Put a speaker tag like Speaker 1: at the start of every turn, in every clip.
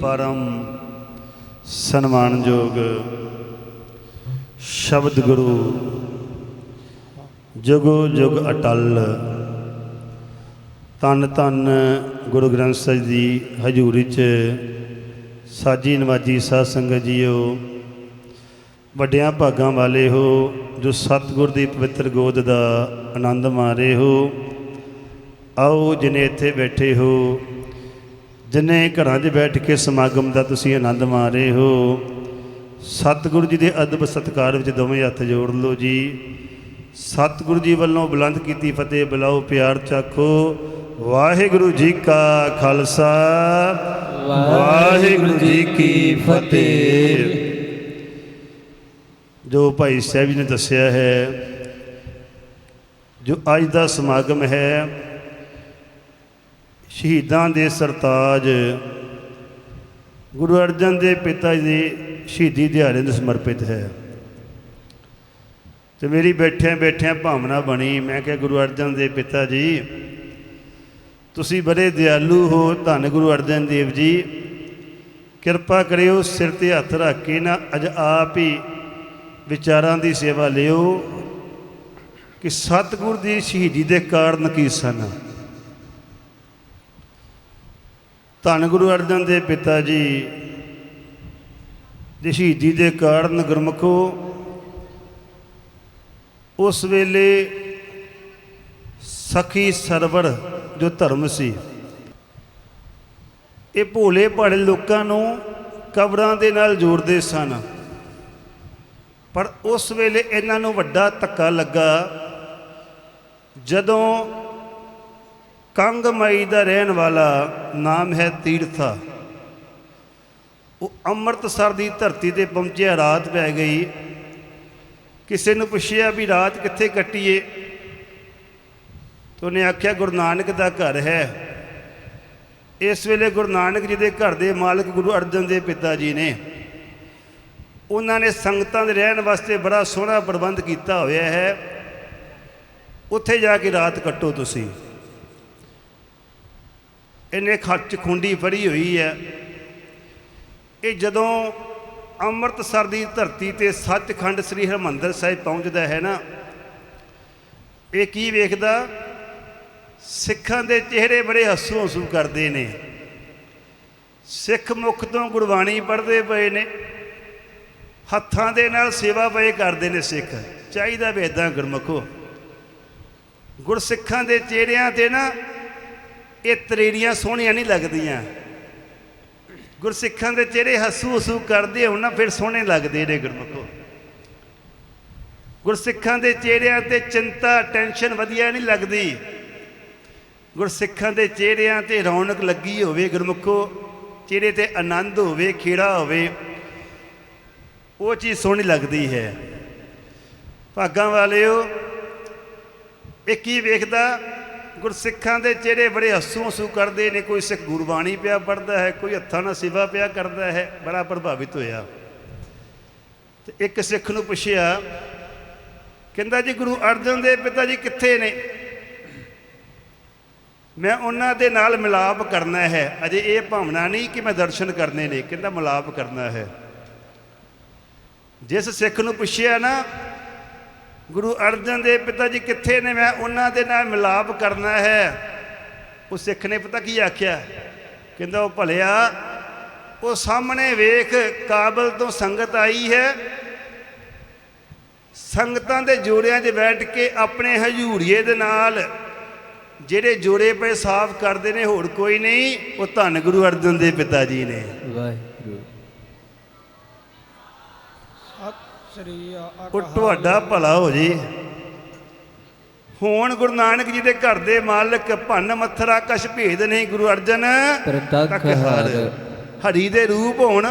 Speaker 1: ਪਰਮ ਸਨਮਾਨਯੋਗ ਸ਼ਬਦ ਗੁਰੂ ਜੁਗੋ ਜੁਗ ਅਟਲ। ਤਨ ਤਨ ਗੁਰੂ ਗ੍ਰੰਥ ਸਾਹਿਬ ਦੀ ਹਜ਼ੂਰੀ 'ਚ ਸਾਜੀ ਨਵਾਜੀ ਸਾਧ ਸੰਗਤ ਜੀਓ, ਵੱਡਿਆਂ ਭਾਗਾਂ ਵਾਲੇ ਹੋ, ਜੋ ਸਤਿਗੁਰ ਦੀ ਪਵਿੱਤਰ ਗੋਦ ਦਾ ਆਨੰਦ ਮਾਰੇ ਹੋ, ਆਓ ਜਿਨੇ ਇੱਥੇ ਬੈਠੇ ਹੋ ਜਿਨੇ ਘਰਾਂ 'ਚ ਬੈਠ ਕੇ ਸਮਾਗਮ ਦਾ ਤੁਸੀਂ ਆਨੰਦ ਮਾਰੇ ਹੋ ਸਤਿਗੁਰੂ ਜੀ ਦੇ ਅਦਬ ਸਤਿਕਾਰ ਵਿੱਚ ਦੋਵੇਂ ਹੱਥ ਜੋੜ ਲਓ ਜੀ। ਸਤਿਗੁਰੂ ਜੀ ਵੱਲੋਂ ਬੁਲੰਦ ਕੀਤੀ ਫਤਿਹ ਬੁਲਾਓ ਪਿਆਰ ਚਾਖੋ। ਵਾਹਿਗੁਰੂ ਜੀ ਕਾ ਖਾਲਸਾ। ਵਾਹਿਗੁਰੂ ਜੀ ਕੀ ਫਤਿਹ। ਜੋ ਭਾਈ ਸਾਹਿਬ ਜੀ ਨੇ ਦੱਸਿਆ ਹੈ ਜੋ ਅੱਜ ਦਾ ਸਮਾਗਮ ਹੈ ਸ਼ਹੀਦਾਂ ਦੇ ਸਰਤਾਜ। ਗੁਰੂ ਅਰਜਨ ਦੇਵ ਪਿਤਾ ਜੀ ਦੇ ਸ਼ਹੀਦੀ ਦਿਹਾੜੇ ਨੂੰ ਸਮਰਪਿਤ ਹੈ। ਤੇ ਮੇਰੀ ਬੈਠਿਆਂ ਬੈਠਿਆਂ ਭਾਵਨਾ ਬਣੀ, ਮੈਂ ਕਿਹਾ, ਗੁਰੂ ਅਰਜਨ ਦੇਵ ਪਿਤਾ ਜੀ, ਤੁਸੀਂ ਬੜੇ ਦਿਆਲੂ ਹੋ, ਧੰਨ ਗੁਰੂ ਅਰਜਨ ਦੇਵ ਜੀ। ਕਿਰਪਾ ਕਰਿਓ, ਸਿਰ ਤੇ ਹੱਥ ਰੱਖ ਕੇ ਨਾ ਅਜ ਆਪ ਹੀ ਵਿਚਾਰਾਂ ਦੀ ਸੇਵਾ ਲਿਓ ਕਿ ਸਤਿਗੁਰ ਦੀ ਸ਼ਹੀਦੀ ਦੇ ਕਾਰਨ ਕੀ ਸਨ। ਧੰਨ ਗੁਰੂ ਅਰਜਨ ਦੇਵ ਪਿਤਾ ਜੀ ਦੀ ਸ਼ਹੀਦੀ ਦੇ ਕਾਰਨ ਗੁਰਮਖੋ, ਉਸ ਵੇਲੇ ਸਖੀ ਸਰਵਰ ਜੋ ਧਰਮ ਸੀ, ਇਹ ਭੋਲੇ ਭਾਲੇ ਲੋਕਾਂ ਨੂੰ ਕਬਰਾਂ ਦੇ ਨਾਲ ਜੋੜਦੇ ਸਨ। ਪਰ ਉਸ ਵੇਲੇ ਇਹਨਾਂ ਨੂੰ ਵੱਡਾ ਧੱਕਾ ਲੱਗਾ, ਜਦੋਂ ਕੰਗਮਈ ਦਾ ਰਹਿਣ ਵਾਲਾ ਨਾਮ ਹੈ ਤੀਰਥਾ। ਉਹ ਅੰਮ੍ਰਿਤਸਰ ਦੀ ਧਰਤੀ ਤੇ ਪਹੁੰਚਿਆ, ਰਾਤ ਪੈ ਗਈ। ਕਿਸੇ ਨੂੰ ਪੁੱਛਿਆ ਵੀ ਰਾਤ ਕਿੱਥੇ ਕੱਟੀਏ? ਤੇ ਉਹਨੇ ਆਖਿਆ, ਗੁਰੂ ਨਾਨਕ ਦਾ ਘਰ ਹੈ। ਇਸ ਵੇਲੇ ਗੁਰੂ ਨਾਨਕ ਜੀ ਦੇ ਘਰ ਦੇ ਮਾਲਕ ਗੁਰੂ ਅਰਜਨ ਦੇਵ ਪਿਤਾ ਜੀ ਨੇ। ਉਹਨਾਂ ਨੇ ਸੰਗਤਾਂ ਦੇ ਰਹਿਣ ਵਾਸਤੇ ਬੜਾ ਸੋਹਣਾ ਪ੍ਰਬੰਧ ਕੀਤਾ ਹੋਇਆ ਹੈ। ਉੱਥੇ ਜਾ ਕੇ ਰਾਤ ਕੱਟੋ ਤੁਸੀਂ। ਇਹਨੇ ਖਰਚ ਖੁੰਡੀ ਫੜੀ ਹੋਈ ਹੈ। ਇਹ ਜਦੋਂ ਅੰਮ੍ਰਿਤਸਰ ਦੀ ਧਰਤੀ ਤੇ ਸੱਚਖੰਡ ਸ੍ਰੀ ਹਰਿਮੰਦਰ ਸਾਹਿਬ ਪਹੁੰਚਦਾ ਹੈ ਨਾ, ਇਹ ਕੀ ਵੇਖਦਾ? ਸਿੱਖਾਂ ਦੇ ਚਿਹਰੇ ਬੜੇ ਹੱਸੂ ਹੱਸੂ ਕਰਦੇ ਨੇ। ਸਿੱਖ ਮੁਖ ਤੋਂ ਗੁਰਬਾਣੀ ਪੜ੍ਹਦੇ ਪਏ ਨੇ। ਹੱਥਾਂ ਦੇ ਨਾਲ ਸੇਵਾ ਪਏ ਕਰਦੇ ਨੇ ਸਿੱਖ। ਚਾਹੀਦਾ ਵੀ ਇਦਾਂ ਗੁਰਮਖੋ। ਗੁਰਸਿੱਖਾਂ ਦੇ ਚਿਹਰਿਆਂ ਤੇ ਨਾ ਇਹ ਤਰੇੜੀਆਂ ਸੋਹਣੀਆਂ ਨਹੀਂ ਲੱਗਦੀਆਂ। ਗੁਰਸਿੱਖਾਂ ਦੇ ਚਿਹਰੇ ਹੱਸੂ ਹੱਸੂ ਕਰਦੇ ਹੋਣ ਨਾ, ਫਿਰ ਸੋਹਣੇ ਲੱਗਦੇ ਨੇ ਗੁਰਮੁਖੋ। ਗੁਰਸਿੱਖਾਂ ਦੇ ਚਿਹਰਿਆਂ ਤੇ ਚਿੰਤਾ, ਟੈਨਸ਼ਨ ਵਧੀਆ ਨਹੀਂ ਲੱਗਦੀ। ਗੁਰਸਿੱਖਾਂ ਦੇ ਚਿਹਰਿਆਂ ਤੇ ਰੌਣਕ ਲੱਗੀ ਹੋਵੇ ਗੁਰਮੁਖੋ, ਚਿਹਰੇ ਤੇ ਆਨੰਦ ਹੋਵੇ, ਖੇੜਾ ਹੋਵੇ, ਉਹ ਚੀਜ਼ ਸੋਹਣੀ ਲੱਗਦੀ ਹੈ। ਭਾਗਾਂ ਵਾਲਿਓ, ਇਹ ਕੀ ਵੇਖਦਾ? ਗੁਰਸਿੱਖਾਂ ਦੇ ਚਿਹਰੇ ਬੜੇ ਹੱਸੂ ਹੱਸੂ ਕਰਦੇ ਨੇ, ਕੋਈ ਸਿੱਖ ਗੁਰਬਾਣੀ ਪਿਆ ਪੜਦਾ ਹੈ, ਕੋਈ ਹੱਥਾਂ ਨਾਲ ਸਿਵਾ ਪਿਆ ਕਰਦਾ ਹੈ, ਬੜਾ ਪ੍ਰਭਾਵਿਤ ਹੋਇਆ। ਤੇ ਇੱਕ ਸਿੱਖ ਨੂੰ ਪੁੱਛਿਆ, ਕਹਿੰਦਾ ਜੀ, ਗੁਰੂ ਅਰਜਨ ਦੇਵ ਪਿਤਾ ਜੀ ਕਿੱਥੇ ਨੇ? ਮੈਂ ਉਹਨਾਂ ਦੇ ਨਾਲ ਮਿਲਾਪ ਕਰਨਾ ਹੈ, ਅਜੇ ਇਹ ਭਾਵਨਾ ਨਹੀਂ ਕਿ ਮੈਂ ਦਰਸ਼ਨ ਕਰਨੇ ਨੇ, ਕਹਿੰਦਾ ਮਿਲਾਪ ਕਰਨਾ ਹੈ। ਜਿਸ ਸਿੱਖ ਨੂੰ ਪੁੱਛਿਆ ਨਾ ਗੁਰੂ ਅਰਜਨ ਦੇਵ ਪਿਤਾ ਜੀ ਕਿੱਥੇ ਨੇ? ਮੈਂ ਉਹਨਾਂ ਦੇ ਨਾਲ ਮਿਲਾਪ ਕਰਨਾ ਹੈ। ਉਹ ਸਿੱਖ ਨੇ ਪਤਾ ਕੀ ਆਖਿਆ? ਕਹਿੰਦਾ, ਉਹ ਭਲਿਆ, ਉਹ ਸਾਹਮਣੇ ਵੇਖ ਕਾਬਲ ਤੋਂ ਸੰਗਤ ਆਈ ਹੈ। ਸੰਗਤਾਂ ਦੇ ਜੋੜਿਆਂ 'ਚ ਬੈਠ ਕੇ ਆਪਣੇ ਹਜੂਰੀਏ ਦੇ ਨਾਲ ਜਿਹੜੇ ਜੋੜੇ ਪਏ ਸਾਫ਼ ਕਰਦੇ ਨੇ, ਹੋਰ ਕੋਈ ਨਹੀਂ। ਉਹ ਧੰਨ ਗੁਰੂ ਅਰਜਨ ਦੇਵ ਪਿਤਾ ਜੀ ਨੇ।
Speaker 2: ਵਾਹਿਗੁਰੂ।
Speaker 3: ਸ੍ਰੀ
Speaker 1: ਉਹ ਤੁਹਾਡਾ ਭਲਾ ਹੋ ਜੇ। ਹੁਣ ਗੁਰੂ ਨਾਨਕ ਜੀ ਦੇ ਘਰ ਦੇ ਮਾਲਕ ਭੰਨ ਮੱਥਰਾ ਕਛ ਭੇਦ ਨਹੀਂ ਗੁਰੂ ਅਰਜਨ
Speaker 2: ਪ੍ਰਤੱਖ
Speaker 1: ਹਰ। ਦੇ ਰੂਪ ਹੋਣ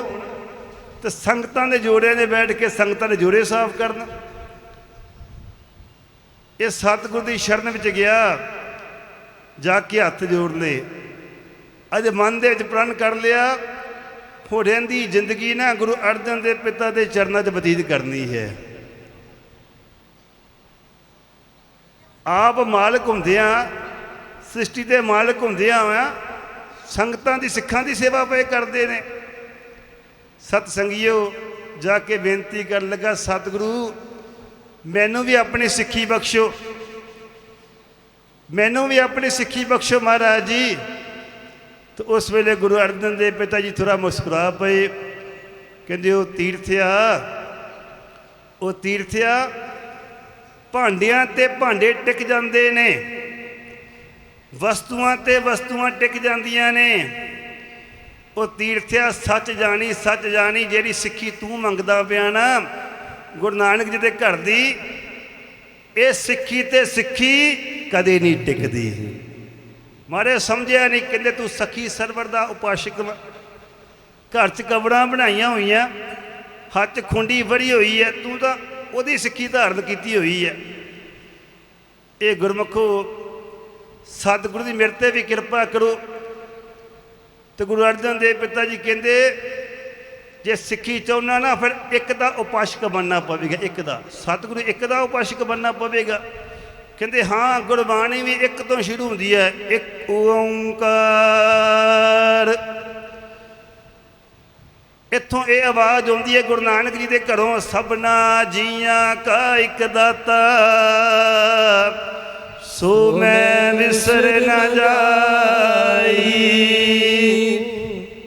Speaker 1: ਤੇ ਸੰਗਤਾਂ ਦੇ ਜੋੜਿਆਂ ਦੇ ਬੈਠ ਕੇ ਸੰਗਤਾਂ ਦੇ ਜੋੜੇ ਸਾਫ਼ ਕਰਨ। ਇਹ ਸਤਿਗੁਰ ਦੀ ਸ਼ਰਨ ਵਿੱਚ ਗਿਆ ਜਾ ਕੇ ਹੱਥ ਜੋੜ ਲਏ। ਅਜ ਮਨ ਦੇ ਵਿੱਚ ਪ੍ਰਣ ਕਰ ਲਿਆ ਹੋ ਰਹਿੰਦੀ ਜ਼ਿੰਦਗੀ ਨਾ ਗੁਰੂ ਅਰਜਨ ਦੇ ਪਿਤਾ ਦੇ ਚਰਨਾਂ 'ਚ ਬਤੀਤ ਕਰਨੀ ਹੈ। ਆਪ ਮਾਲਕ ਹੁੰਦਿਆਂ, ਸ੍ਰਿਸ਼ਟੀ ਦੇ ਮਾਲਕ ਹੁੰਦਿਆਂ ਆ ਸੰਗਤਾਂ ਦੀ, ਸਿੱਖਾਂ ਦੀ ਸੇਵਾ ਪਏ ਕਰਦੇ ਨੇ। ਸਤ ਸੰਗਿਓ ਜਾ ਕੇ ਬੇਨਤੀ ਕਰਨ ਲੱਗਾ, ਸਤਿਗੁਰੂ, ਮੈਨੂੰ ਵੀ ਆਪਣੀ ਸਿੱਖੀ ਬਖਸ਼ੋ। ਮੈਨੂੰ ਵੀ ਆਪਣੀ ਸਿੱਖੀ ਬਖਸ਼ੋ ਮਹਾਰਾਜ ਜੀ। ਤੇ ਉਸ ਵੇਲੇ ਗੁਰੂ ਅਰਜਨ ਦੇਵ ਪਿਤਾ ਜੀ ਥੋੜਾ ਮੁਸਕਰਾ ਪਏ। ਕਹਿੰਦੇ, ਉਹ ਤੀਰਥਿਆ ਉਹ ਤੀਰਥਿਆ, ਭਾਂਡਿਆਂ ਤੇ ਭਾਂਡੇ ਟਿਕ ਜਾਂਦੇ ਨੇ, ਵਸਤੂਆਂ ਤੇ ਵਸਤੂਆਂ ਟਿਕ ਜਾਂਦੀਆਂ ਨੇ। ਉਹ ਤੀਰਥਿਆ, ਸੱਚ ਜਾਣੀ ਸੱਚ ਜਾਣੀ, ਜਿਹੜੀ ਸਿੱਖੀ ਤੂੰ ਮੰਗਦਾ ਪਿਆ ਨਾ, ਗੁਰੂ ਨਾਨਕ ਜੀ ਦੇ ਘਰ ਦੀ, ਇਹ ਸਿੱਖੀ ਤੇ ਸਿੱਖੀ ਕਦੇ ਨਹੀਂ ਟਿਕਦੀ। ਮਾਰੇ ਸਮਝਿਆ ਨਹੀਂ, ਕਹਿੰਦੇ ਤੂੰ ਸਖੀ ਸਰਵਰ ਦਾ ਉਪਾਸ਼ਕ ਵਾ। ਘਰ 'ਚ ਕਬਰਾਂ ਬਣਾਈਆਂ ਹੋਈਆਂ, ਹੱਥ ਖੁੰਡੀ ਵੜੀ ਹੋਈ ਹੈ ਤੂੰ ਤਾਂ ਉਹਦੀ ਸਿੱਖੀ ਧਾਰਨ ਕੀਤੀ ਹੋਈ ਹੈ ਇਹ ਗੁਰਮੁਖੋ, ਸਤਿਗੁਰੂ ਦੀ ਮੇਰੇ ਤੇ ਵੀ ਕਿਰਪਾ ਕਰੋ। ਤੇ ਗੁਰੂ ਅਰਜਨ ਦੇਵ ਪਿਤਾ ਜੀ ਕਹਿੰਦੇ, ਜੇ ਸਿੱਖੀ ਚਾਹੁੰਨਾ ਨਾ, ਫਿਰ ਇੱਕ ਦਾ ਉਪਾਸ਼ਕ ਬਣਨਾ ਪਵੇਗਾ, ਇੱਕ ਦਾ। ਸਤਿਗੁਰੂ ਇੱਕ ਦਾ ਉਪਾਸ਼ਕ ਬਣਨਾ ਪਵੇਗਾ। ਕਹਿੰਦੇ, ਹਾਂ, ਗੁਰਬਾਣੀ ਵੀ ਇੱਕ ਤੋਂ ਸ਼ੁਰੂ ਹੁੰਦੀ ਹੈ। ਇੱਕ ਓੰਕਾਰ। ਇੱਥੋਂ ਇਹ ਆਵਾਜ਼ ਆਉਂਦੀ ਹੈ, ਗੁਰੂ ਨਾਨਕ ਜੀ ਦੇ ਘਰੋਂ, ਸਭਨਾ ਜੀਆਂ ਕਾ ਇੱਕ ਦਾਤਾ, ਸੋ ਮੈਂ ਵਿਸਰ ਨਾ ਜਾਈ।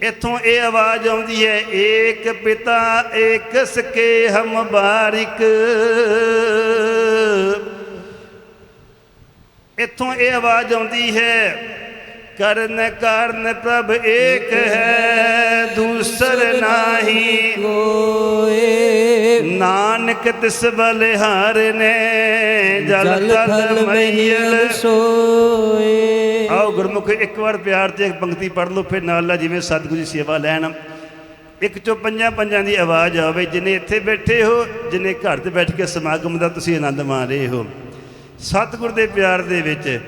Speaker 1: ਇੱਥੋਂ ਇਹ ਆਵਾਜ਼ ਆਉਂਦੀ ਹੈ, ਏਕ ਪਿਤਾ, ਏਕ ਸਕੇ ਹਮ ਬਾਰਿਕ। ਇੱਥੋਂ ਇਹ ਆਵਾਜ਼ ਆਉਂਦੀ ਹੈ ਕਰਨ ਕਾਰਨ ਪ੍ਰਭ ਏਕ ਹੈ ਦੂਸਰ ਨਾਹੀ।
Speaker 2: ਕੋਏ
Speaker 1: ਨਾਨਕ ਤਿਸ ਬਲਿਹਾਰ ਨੇ ਜਲ ਤਲ ਮਈਲ
Speaker 2: ਸੋਏ।
Speaker 1: ਆਓ ਗੁਰਮੁਖ ਇੱਕ ਵਾਰ ਪਿਆਰ ਤੇ ਇੱਕ ਪੰਕਤੀ ਪੜ੍ਹ ਲਓ ਫਿਰ ਨਾਲ ਨਾਲ ਜਿਵੇਂ ਸਤਿਗੁਰੂ ਦੀ ਸੇਵਾ ਲੈਣ। ਇੱਕ ਚੋਂ ਪੰਜਾਂ ਪੰਜਾਂ ਦੀ ਆਵਾਜ਼ ਆਵੇ ਜਿਨੇ ਇੱਥੇ ਬੈਠੇ ਹੋ ਜਿਨੇ ਘਰ ਤੇ ਬੈਠ ਕੇ ਸਮਾਗਮ ਦਾ ਤੁਸੀਂ ਆਨੰਦ ਮਾਣ ਰਹੇ ਹੋ। ਸਤਿਗੁਰ ਦੇ ਪਿਆਰ ਦੇ ਵਿੱਚ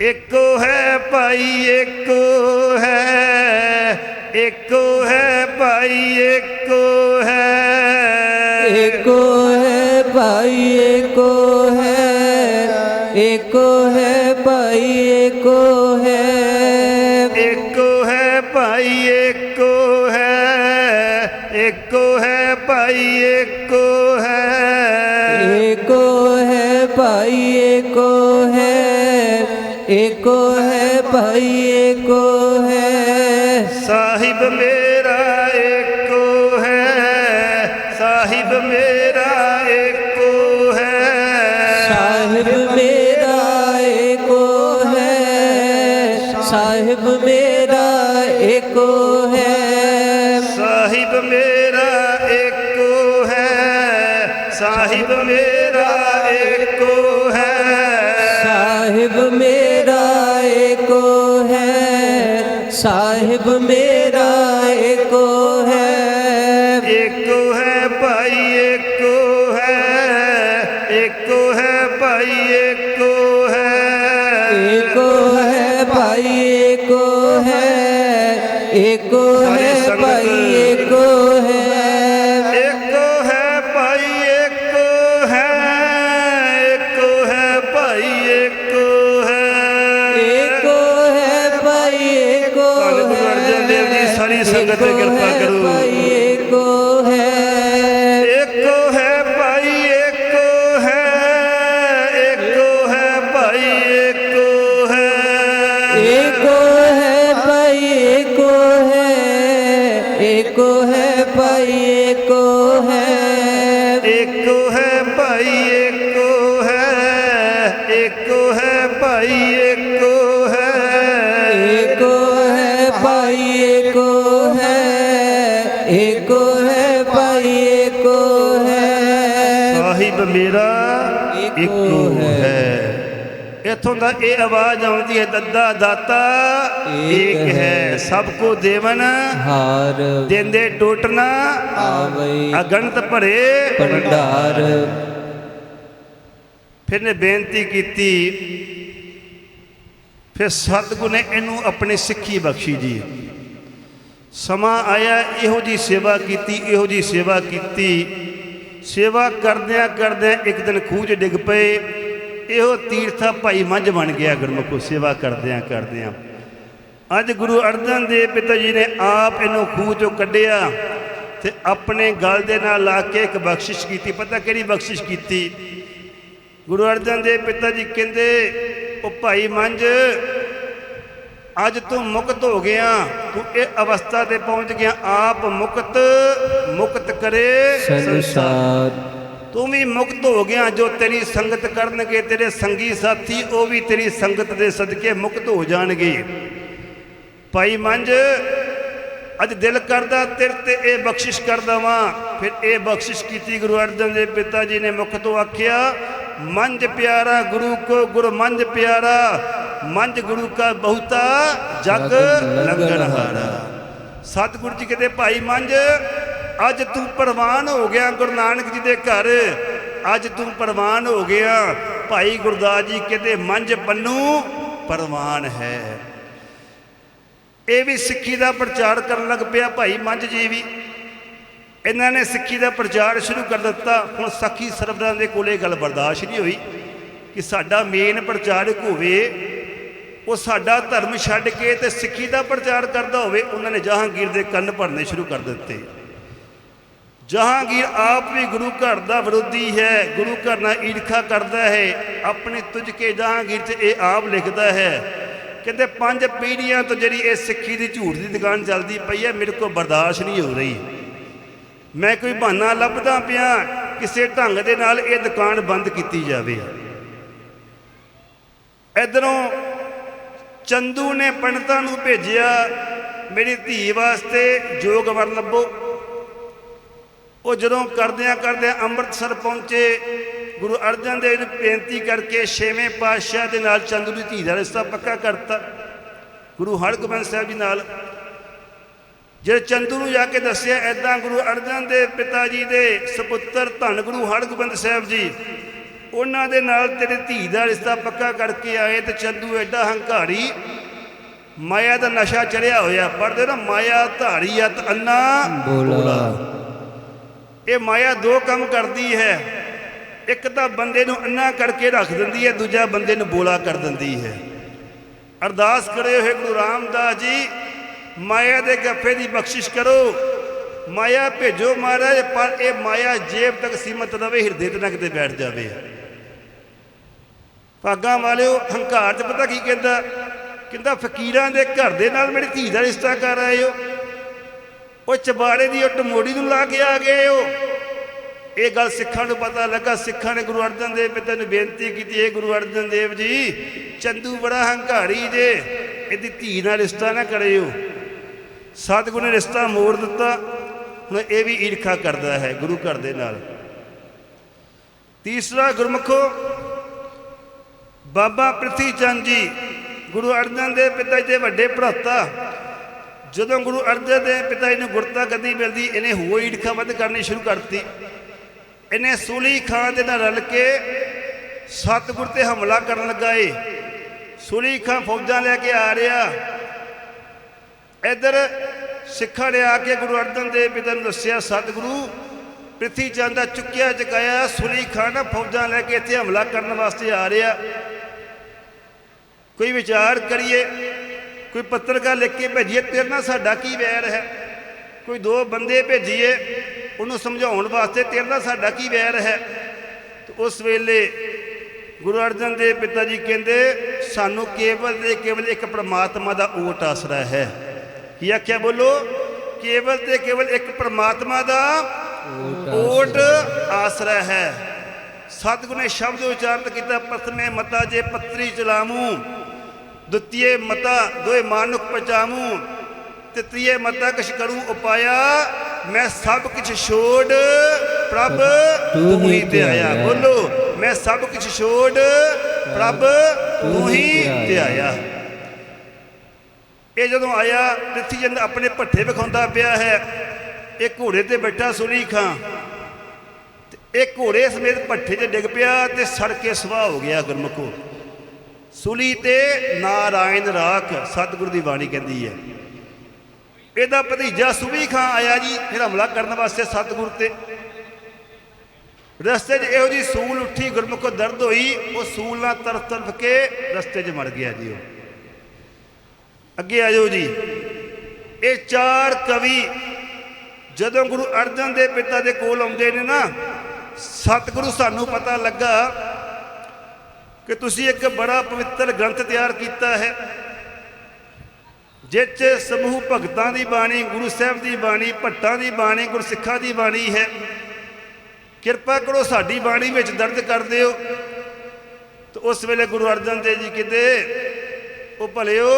Speaker 1: ਇੱਕੋ ਹੈ ਭਾਈ, ਇੱਕੋ ਹੈ ਇੱਕੋ ਹੈ ਭਾਈ, ਇੱਕੋ ਹੈ।
Speaker 2: ਏਕੋ ਹੈ ਭਾਈ ਏਕੋ ਹੈ ਏਕੋ ਹੈ
Speaker 1: ਮੇਰਾ
Speaker 2: ਏਕੋ ਹੈ।
Speaker 1: ਇੱਕੋ ਹੈ ਭਾਈ ਇੱਕੋ ਹੈ। ਇੱਕੋ ਹੈ ਭਾਈ ਇੱਕੋ ਹੈ।
Speaker 2: ਏਕੋ ਹੈ ਭਾਈ ਏਕੋ ਹੈ। ਏਕੋ ਹੈ।
Speaker 1: ਸਾਰੀ ਸੰਗਤ ਤੇ
Speaker 2: ਏਕੋ
Speaker 1: ਕਿਰਪਾ
Speaker 2: ਹੈ
Speaker 1: ਕਰੋ।
Speaker 2: ਭਾਈ ਏਕੋ ਹੈ
Speaker 1: ਇੱਕੋ ਹੈ ਭਾਈ ਇੱਕੋ ਹੈ ਇੱਕੋ ਹੈ ਭਾਈ ਇੱਕੋ ਹੈ
Speaker 2: ਏਕੋ ਹੈ ਭਾਈ ਏਕੋ ਹੈ ਏਕੋ ਹੈ ਭਾਈ ਏਕੋ
Speaker 1: ਇਥੋਂ ਦਾ ਇਹ ਆਵਾਜ਼ ਆਉਂਦੀ ਹੈ ਦੱਦਾ ਦਾਤਾ
Speaker 2: ਏਕ
Speaker 1: ਹੈ। ਸਭ ਕੋ ਦੇਵਨ
Speaker 2: ਹਾਰ
Speaker 1: ਦਿੰਦੇ ਟੋਟਣਾ
Speaker 2: ਆਵੇ
Speaker 1: ਅਗਣਤ ਭਰੇ
Speaker 2: ਭੰਡਾਰ।
Speaker 1: ਫਿਰ ਨੇ ਬੇਨਤੀ ਕੀਤੀ ਫਿਰ ਸਤਿਗੁਰ ਨੇ ਇਹਨੂੰ ਆਪਣੀ ਸਿੱਖੀ ਬਖਸ਼ੀ ਜੀ। ਸਮਾਂ ਆਇਆ ਇਹੋ ਜੀ ਸੇਵਾ ਕੀਤੀ ਇਹੋ ਜੀ ਸੇਵਾ ਕੀਤੀ। ਸੇਵਾ ਕਰਦਿਆਂ ਕਰਦਿਆਂ ਇੱਕ ਦਿਨ ਖੂਹ 'ਚ ਡਿੱਗ ਪਏ। ਇਹੋ ਤੀਰਥਾ ਭਾਈ ਮੱਝ ਬਣ ਗਿਆ ਗੁਰਮੁਖੋ, ਸੇਵਾ ਕਰਦਿਆਂ ਕਰਦਿਆਂ। ਅੱਜ ਗੁਰੂ ਅਰਜਨ ਦੇਵ ਪਿਤਾ ਜੀ ਨੇ ਆਪ ਇਹਨੂੰ ਖੂਹ 'ਚੋਂ ਕੱਢਿਆ ਤੇ ਆਪਣੇ ਗਲ ਦੇ ਨਾਲ ਲਾ ਕੇ ਇੱਕ ਬਖਸ਼ਿਸ਼ ਕੀਤੀ। ਪਤਾ ਕਿਹੜੀ ਬਖਸ਼ਿਸ਼ ਕੀਤੀ? ਗੁਰੂ ਅਰਜਨ ਦੇਵ ਪਿਤਾ ਜੀ ਕਹਿੰਦੇ, ਉਹ ਭਾਈ ਮੰਝ, ਅੱਜ ਤੂੰ ਮੁਕਤ ਹੋ ਗਿਆ। ਤੂੰ ਇਹ ਅਵਸਥਾ ਤੇ ਪਹੁੰਚ ਗਿਆ। ਆਪ ਮੁਕਤ ਮੁਕਤ ਕਰੇ
Speaker 2: ਸੰਸਾਰ
Speaker 1: ਤੂੰ ਵੀ ਮੁਕਤ ਹੋ ਗਿਆ ਜੋ ਤੇਰੀ ਸੰਗਤ ਕਰਨਗੇ ਤੇਰੇ ਸੰਗੀ ਸਾਥੀ ਉਹ ਵੀ ਤੇਰੀ ਸੰਗਤ ਦੇ ਸਦਕੇ ਮੁਕਤ ਹੋ ਜਾਣਗੇ। ਭਾਈ ਮੰਝ ਅੱਜ ਦਿਲ ਕਰਦਾ ਤੇਰੇ ਤੇ ਇਹ ਬਖਸ਼ਿਸ਼ ਕਰ ਦਵਾਂ। ਫਿਰ ਇਹ ਬਖਸ਼ਿਸ਼ ਕੀਤੀ ਗੁਰੂ ਅਰਜਨ ਦੇਵ ਪਿਤਾ ਜੀ ਨੇ ਮੁਖ ਤੋਂ ਆਖਿਆ ਮੰਝ ਪਿਆਰਾ ਗੁਰੂ ਕੋ ਗੁਰ ਮੰਝ ਪਿਆਰਾ ਮੰਝ ਗੁਰੂ ਕਾ ਬਹੁਤਾ ਜਗ ਲੰਗਣ ਹਾਰਾ। ਸਤਿਗੁਰੂ ਜੀ ਕਹਿੰਦੇ ਭਾਈ ਮੰਝ ਅੱਜ ਤੂੰ ਪ੍ਰਵਾਨ ਹੋ ਗਿਆ ਗੁਰੂ ਨਾਨਕ ਜੀ ਦੇ ਘਰ। ਅੱਜ ਤੂੰ ਪ੍ਰਵਾਨ ਹੋ ਗਿਆ। ਭਾਈ ਗੁਰਦਾਸ ਜੀ ਕਹਿੰਦੇ ਮੰਝ ਬੰਨੂ ਪ੍ਰਵਾਨ ਹੈ। ਇਹ ਵੀ ਸਿੱਖੀ ਦਾ ਪ੍ਰਚਾਰ ਕਰਨ ਲੱਗ ਪਿਆ ਭਾਈ ਮੰਝ ਜੀ ਵੀ। ਇਹਨਾਂ ਨੇ ਸਿੱਖੀ ਦਾ ਪ੍ਰਚਾਰ ਸ਼ੁਰੂ ਕਰ ਦਿੱਤਾ। ਹੁਣ ਸਖੀ ਸਰਬਰਾਂ ਦੇ ਕੋਲੇ ਗੱਲ ਬਰਦਾਸ਼ਤ ਨਹੀਂ ਹੋਈ ਕਿ ਸਾਡਾ ਮੇਨ ਪ੍ਰਚਾਰਕ ਹੋਵੇ, ਉਹ ਸਾਡਾ ਧਰਮ ਛੱਡ ਕੇ ਤੇ ਸਿੱਖੀ ਦਾ ਪ੍ਰਚਾਰ ਕਰਦਾ ਹੋਵੇ, ਉਹਨਾਂ ਨੇ ਜਹਾਂਗੀਰ ਦੇ ਕੰਨ ਭਰਨੇ ਸ਼ੁਰੂ ਕਰ ਦਿੱਤੇ। ਜਹਾਂਗੀਰ ਆਪ ਵੀ ਗੁਰੂ ਘਰ ਦਾ ਵਿਰੋਧੀ ਹੈ, ਗੁਰੂ ਘਰ ਨਾਲ ਈਰਖਾ ਕਰਦਾ ਹੈ, ਆਪਣੇ ਤੁਝ ਕੇ ਜਹਾਂਗੀਰ 'ਚ ਇਹ ਆਪ ਲਿਖਦਾ ਹੈ। ਕਹਿੰਦੇ ਪੰਜ ਪੀੜ੍ਹੀਆਂ ਤੋਂ ਜਿਹੜੀ ਇਹ ਸਿੱਖੀ ਦੀ ਝੂਠ ਦੀ ਦੁਕਾਨ ਚੱਲਦੀ ਪਈ ਹੈ, ਮੇਰੇ ਕੋਲ ਬਰਦਾਸ਼ਤ ਨਹੀਂ ਹੋ ਰਹੀ। ਮੈਂ ਕੋਈ ਬਹਾਨਾ ਲੱਭਦਾ ਪਿਆ ਕਿਸੇ ਢੰਗ ਦੇ ਨਾਲ ਇਹ ਦੁਕਾਨ ਬੰਦ ਕੀਤੀ ਜਾਵੇ। ਇਧਰੋਂ ਚੰਦੂ ਨੇ ਪੰਡਤਾਂ ਨੂੰ ਭੇਜਿਆ, ਮੇਰੀ ਧੀ ਵਾਸਤੇ ਜੋਗ ਵਰ ਲੱਭੋ। ਉਹ ਜਦੋਂ ਕਰਦਿਆਂ ਕਰਦਿਆਂ ਅੰਮ੍ਰਿਤਸਰ ਪਹੁੰਚੇ, ਗੁਰੂ ਅਰਜਨ ਦੇਵ ਨੇ ਬੇਨਤੀ ਕਰਕੇ ਛੇਵੇਂ ਪਾਤਸ਼ਾਹ ਦੇ ਨਾਲ ਚੰਦੂ ਦੀ ਧੀ ਦਾ ਰਿਸ਼ਤਾ ਪੱਕਾ ਕਰਤਾ। ਗੁਰੂ ਹਰਗੋਬਿੰਦ ਸਾਹਿਬ ਜੀ ਨਾਲ। ਜੇ ਚੰਦੂ ਨੂੰ ਜਾ ਕੇ ਦੱਸਿਆ ਐਦਾਂ ਗੁਰੂ ਅਰਜਨ ਦੇ ਪਿਤਾ ਜੀ ਦੇ ਸੁਪੁੱਤਰ ਧੰਨ ਗੁਰੂ ਹਰਗੋਬਿੰਦ ਸਾਹਿਬ ਜੀ, ਉਹਨਾਂ ਦੇ ਨਾਲ ਤੇਰੇ ਧੀ ਦਾ ਰਿਸ਼ਤਾ ਪੱਕਾ ਕਰਕੇ ਆਏ ਤੇ ਚੰਦੂ ਐਡਾ ਹੰਕਾਰੀ, ਮਾਇਆ ਦਾ ਨਸ਼ਾ ਚੜਿਆ ਹੋਇਆ। ਪੜਦੇ ਨਾ ਮਾਇਆ ਧਾਰੀ ਅਤ ਅੰਨਾ।
Speaker 2: ਬੋਲਾ।
Speaker 1: ਇਹ ਮਾਇਆ ਦੋ ਕੰਮ ਕਰਦੀ ਹੈ। ਇੱਕ ਤਾਂ ਬੰਦੇ ਨੂੰ ਅੰਨਾ ਕਰਕੇ ਰੱਖ ਦਿੰਦੀ ਹੈ, ਦੂਜਾ ਬੰਦੇ ਨੂੰ ਬੋਲਾ ਕਰ ਦਿੰਦੀ ਹੈ। ਅਰਦਾਸ ਕਰੇ ਹੋਏ ਗੁਰੂ ਰਾਮਦਾਸ ਜੀ, ਮਾਇਆ ਦੇ ਗੱਫੇ ਦੀ ਬਖਸ਼ਿਸ਼ ਕਰੋ। ਮਾਇਆ ਭੇਜੋ ਮਹਾਰਾਜ, ਪਰ ਇਹ ਮਾਇਆ ਜੇਬ ਤੱਕ ਸੀਮਤ ਰਵੇ, ਹਿਰਦੇ ਤੇ ਨਾ ਕਿਤੇ ਬੈਠ ਜਾਵੇ। ਭਾਗਾਂ ਵਾਲਿਓ ਹੰਕਾਰ ਚ ਪਤਾ ਕੀ ਕਹਿੰਦਾ? ਕਹਿੰਦਾ, ਫਕੀਰਾਂ ਦੇ ਘਰ ਦੇ ਨਾਲ ਮੇਰੀ ਧੀ ਦਾ ਰਿਸ਼ਤਾ ਕਰ ਆਏ ਹੋ ਉਹ ਚਬਾੜੇ ਦੀ ਉੱਟ ਮੋੜੀ ਨੂੰ ਲਾ ਕੇ ਆ ਗਏ ਹੋ ਇਹ ਗੱਲ ਸਿੱਖਾਂ ਨੂੰ ਪਤਾ ਲੱਗਾ, ਸਿੱਖਾਂ ਨੇ ਗੁਰੂ ਅਰਜਨ ਦੇਵ ਪਿਤਾ ਨੂੰ ਬੇਨਤੀ ਕੀਤੀ ਇਹ ਗੁਰੂ ਅਰਜਨ ਦੇਵ ਜੀ, ਚੰਦੂ ਬੜਾ ਹੰਕਾਰੀ ਜੇ, ਇਹਦੀ ਧੀ ਨਾਲ ਰਿਸ਼ਤਾ ਨਾ ਕਰਿਓ। ਸਤਿਗੁਰੂ ਨੇ ਰਿਸ਼ਤਾ ਮੋੜ ਦਿੱਤਾ, ਹੁਣ ਇਹ ਵੀ ਈਰਖਾ ਕਰਦਾ ਹੈ ਗੁਰੂ ਘਰ ਦੇ ਨਾਲ। ਤੀਸਰਾ ਗੁਰਮਖੋ, ਬਾਬਾ ਪ੍ਰਿਥੀ ਚੰਦ ਜੀ, ਗੁਰੂ ਅਰਜਨ ਦੇਵ ਪਿਤਾ ਜੀ ਦੇ ਵੱਡੇ ਭਰਾਤਾ ਜਦੋਂ ਗੁਰੂ ਅਰਜਨ ਦੇਵ ਪਿਤਾ ਜੀ ਨੂੰ ਗੁਰਤਾ ਗੱਦੀ ਮਿਲਦੀ, ਇਹਨੇ ਹੋਈ ਈਰਖਾ ਵੱਧ ਕਰਨੀ ਸ਼ੁਰੂ ਕਰਤੀ ਇਹਨੇ ਸੂਲੀ ਖਾਨ ਦੇ ਨਾਲ ਰਲ ਕੇ ਸਤਿਗੁਰ ਤੇ ਹਮਲਾ ਕਰਨ ਲੱਗਾ ਏ। ਸੂਲੀ ਖਾਨ ਫੌਜਾਂ ਲੈ ਕੇ ਆ ਰਿਹਾ। ਇੱਧਰ ਸਿੱਖਾਂ ਨੇ ਆ ਕੇ ਗੁਰੂ ਅਰਜਨ ਦੇਵ ਪਿਤਾ ਨੂੰ ਦੱਸਿਆ, ਸਤਿਗੁਰੂ, ਪ੍ਰਿਥੀ ਚੰਦ ਦਾ ਚੁੱਕਿਆ ਚਕਾਇਆ, ਸੂਲੀ ਖਾਨ ਫੌਜਾਂ ਲੈ ਕੇ ਇੱਥੇ ਹਮਲਾ ਕਰਨ ਵਾਸਤੇ ਆ ਰਿਹਾ। ਕੋਈ ਵਿਚਾਰ ਕਰੀਏ। ਕੋਈ ਪੱਤਰਕਾਰ ਲਿਖ ਕੇ ਭੇਜੀਏ, ਤੇਰੇ ਨਾਲ ਸਾਡਾ ਕੀ ਵੈਰ ਹੈ? ਕੋਈ ਦੋ ਬੰਦੇ ਭੇਜੀਏ, ਉਹਨੂੰ ਸਮਝਾਉਣ ਵਾਸਤੇ ਤੇਰੇ ਨਾਲ ਸਾਡਾ ਕੀ ਵੈਰ ਹੈ? ਉਸ ਵੇਲੇ ਗੁਰੂ ਅਰਜਨ ਦੇਵ ਪਿਤਾ ਜੀ ਕਹਿੰਦੇ, ਸਾਨੂੰ ਕੇਵਲ ਤੇ ਕੇਵਲ ਇੱਕ ਪਰਮਾਤਮਾ ਦਾ ਓਟ ਆਸਰਾ ਹੈ। ਕੀ ਆਖਿਆ ਬੋਲੋ? ਕੇਵਲ ਤੇ ਕੇਵਲ ਇੱਕ ਪਰਮਾਤਮਾ ਦਾ ਓਟ ਆਸਰਾ ਹੈ। ਸਤਿਗੁਰੂ ਨੇ ਸ਼ਬਦ ਉਚਾਰਨ ਕੀਤਾ, ਪ੍ਰਥਮੇ ਮਤਾ ਜੇ ਪੱਤਰੀ ਚਲਾਮੂ। ਦੁਤੀਏ ਮਤਾ ਦੋਏ ਮਾਨੁਖ ਪਚਾਮੂ ਤ੍ਰਿਤੀਏ ਮਤਾ ਕਛ ਕਰੂ ਉਪਾਇਆ ਮੈਂ ਸਭ ਕੁਝ ਛੋੜ ਪ੍ਰਭ ਤੂੰ ਹੀ ਤੇ ਆਇਆ ਬੋਲੋ ਮੈਂ ਸਭ ਕੁਝ ਛੋੜ ਪ੍ਰਭ ਤੂੰ ਹੀ ਤੇ ਆਇਆ ਇਹ ਜਦੋਂ ਆਇਆ ਪ੍ਰਿਥੀ ਚੰਦ ਆਪਣੇ ਭੱਠੇ ਵਿਖਾਉਂਦਾ ਪਿਆ ਹੈ ਇਹ ਘੋੜੇ ਤੇ ਬੈਠਾ ਸੁਲੀ ਖਾਂ ਤੇ ਇਹ ਘੋੜੇ ਸਮੇਤ ਭੱਠੇ 'ਚ ਡਿੱਗ ਪਿਆ ਤੇ ਸੜ ਕੇ ਸਵਾਹ ਹੋ ਗਿਆ ਗੁਰਮੁਖੋ ਸੁਲੀ ਤੇ ਨਾਰਾਇਣ ਰਾਖ ਸਤਿਗੁਰੂ ਦੀ ਬਾਣੀ ਕਹਿੰਦੀ ਹੈ। ਇਹਦਾ ਭਤੀਜਾ ਸੁਬੀ ਖਾਂ ਆਇਆ ਜੀ, ਫਿਰ ਹਮਲਾ ਕਰਨ ਵਾਸਤੇ ਸਤਿਗੁਰ ਤੇ। ਰਸਤੇ 'ਚ ਇਹੋ ਜੀ ਸੂਲ ਉੱਠੀ, ਗੁਰਮੁਖੋ ਦਰਦ ਹੋਈ, ਉਹ ਸੂਲ ਨਾਲ ਤਰਫ ਤਰਫ ਕੇ ਰਸਤੇ 'ਚ ਮਰ ਗਿਆ ਜੀ ਉਹ। ਅੱਗੇ ਆ ਜਾਓ ਜੀ। ਇਹ ਚਾਰ ਕਵੀ ਜਦੋਂ ਗੁਰੂ ਅਰਜਨ ਦੇ ਪਿਤਾ ਦੇ ਕੋਲ ਆਉਂਦੇ ਨੇ ਨਾ, ਸਤਿਗੁਰੂ ਸਾਨੂੰ ਪਤਾ ਲੱਗਾ ਕਿ ਤੁਸੀਂ ਇੱਕ ਬੜਾ ਪਵਿੱਤਰ ਗ੍ਰੰਥ ਤਿਆਰ ਕੀਤਾ ਹੈ ਜਿਸ 'ਚ ਸਮੂਹ ਭਗਤਾਂ ਦੀ ਬਾਣੀ, ਗੁਰੂ ਸਾਹਿਬ ਦੀ ਬਾਣੀ, ਭੱਟਾਂ ਦੀ ਬਾਣੀ, ਗੁਰਸਿੱਖਾਂ ਦੀ ਬਾਣੀ ਹੈ। ਕਿਰਪਾ ਕਰੋ ਸਾਡੀ ਬਾਣੀ ਵਿੱਚ ਦਰਜ ਕਰ ਦਿਓ। ਤੇ ਉਸ ਵੇਲੇ ਗੁਰੂ ਅਰਜਨ ਦੇਵ ਜੀ ਕਿਤੇ, ਉਹ ਭਲਿਓ,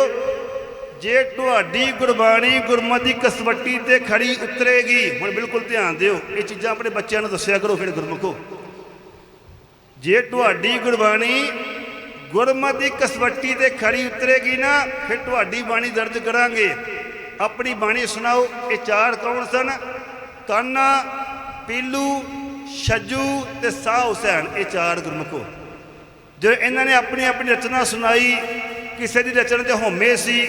Speaker 1: ਜੇ ਤੁਹਾਡੀ ਗੁਰਬਾਣੀ ਗੁਰਮਤਿ ਕਸਵੱਟੀ ਤੇ ਖੜੀ ਉਤਰੇਗੀ, ਹੁਣ ਬਿਲਕੁਲ ਧਿਆਨ ਦਿਓ। ਇਹ ਚੀਜ਼ਾਂ ਆਪਣੇ ਬੱਚਿਆਂ ਨੂੰ ਦੱਸਿਆ ਕਰੋ, ਫਿਰ ਗੁਰਮੁਖੋ। ਜੇ ਤੁਹਾਡੀ ਗੁਰਬਾਣੀ ਗੁਰਮਤਿ ਕਸਵੱਟੀ ਤੇ ਖੜੀ ਉਤਰੇਗੀ ਨਾ, ਫਿਰ ਤੁਹਾਡੀ ਬਾਣੀ ਦਰਜ ਕਰਾਂਗੇ। ਆਪਣੀ ਬਾਣੀ ਸੁਣਾਓ, ਇਹ ਚਾਰ ਕੌਣ ਸਨ? ਕਾਨਾ, ਪੀਲੂ, ਛੱਜੂ ਤੇ ਸਾਹ ਹੁਸੈਨ ਇਹ ਚਾਰ ਗੁਰਮੁਖੋ। ਜੋ ਇਹਨਾਂ ਨੇ ਆਪਣੀ ਆਪਣੀ ਰਚਨਾ ਸੁਣਾਈ, ਕਿਸੇ ਦੀ ਰਚਨਾ 'ਚ ਹੋਮੇ ਸੀ,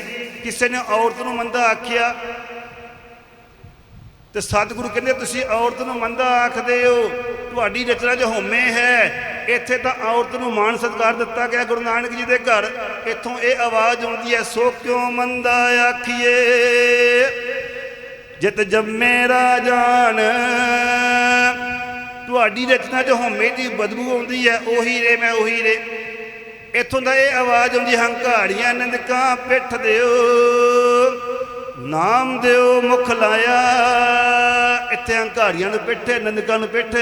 Speaker 1: ਕਿਸੇ ਨੇ ਔਰਤ ਨੂੰ ਮੰਦਾ ਆਖਿਆ ਤੇ ਸਤਿਗੁਰੂ ਕਹਿੰਦੇ, ਤੁਸੀਂ ਔਰਤ ਨੂੰ ਮੰਦਾ ਆਖਦੇ ਹੋ, ਤੁਹਾਡੀ ਰਚਨਾ 'ਚ ਹੋਮੇ ਹੈ, ਇੱਥੇ ਤਾਂ ਔਰਤ ਨੂੰ ਮਾਣ ਸਤਿਕਾਰ ਦਿੱਤਾ ਗਿਆ ਗੁਰੂ ਨਾਨਕ ਜੀ ਦੇ ਘਰ। ਇੱਥੋਂ ਇਹ ਆਵਾਜ਼ ਆਉਂਦੀ ਹੈ, ਸੋ ਕਿਉਂ ਮੰਦਾ ਆਖੀਏ? ਜਿਤ ਜੰਮੇ ਰਾਜਾਨ ਤੁਹਾਡੀ ਰਚਨਾ 'ਚ ਹੋਮੇ ਦੀ ਬਦਬੂ ਆਉਂਦੀ ਹੈ, ਉਹੀ ਰੇ, ਮੈਂ ਉਹੀ ਰੇ। ਇੱਥੋਂ ਦਾ ਇਹ ਆਵਾਜ਼ ਆਉਂਦੀ ਹੰਕਾਰੀਆਂ ਨੰਦਕਾਂ ਪਿੱਠ ਦਿਓ। ਨਾਮ ਦਿਓ, ਮੁਖ ਲਾਇਆ। ਇੱਥੇ ਹੰਕਾਰੀਆਂ ਨੂੰ ਪਿੱਠ ਨੰਦਕਾਂ ਨੂੰ ਪਿੱਠ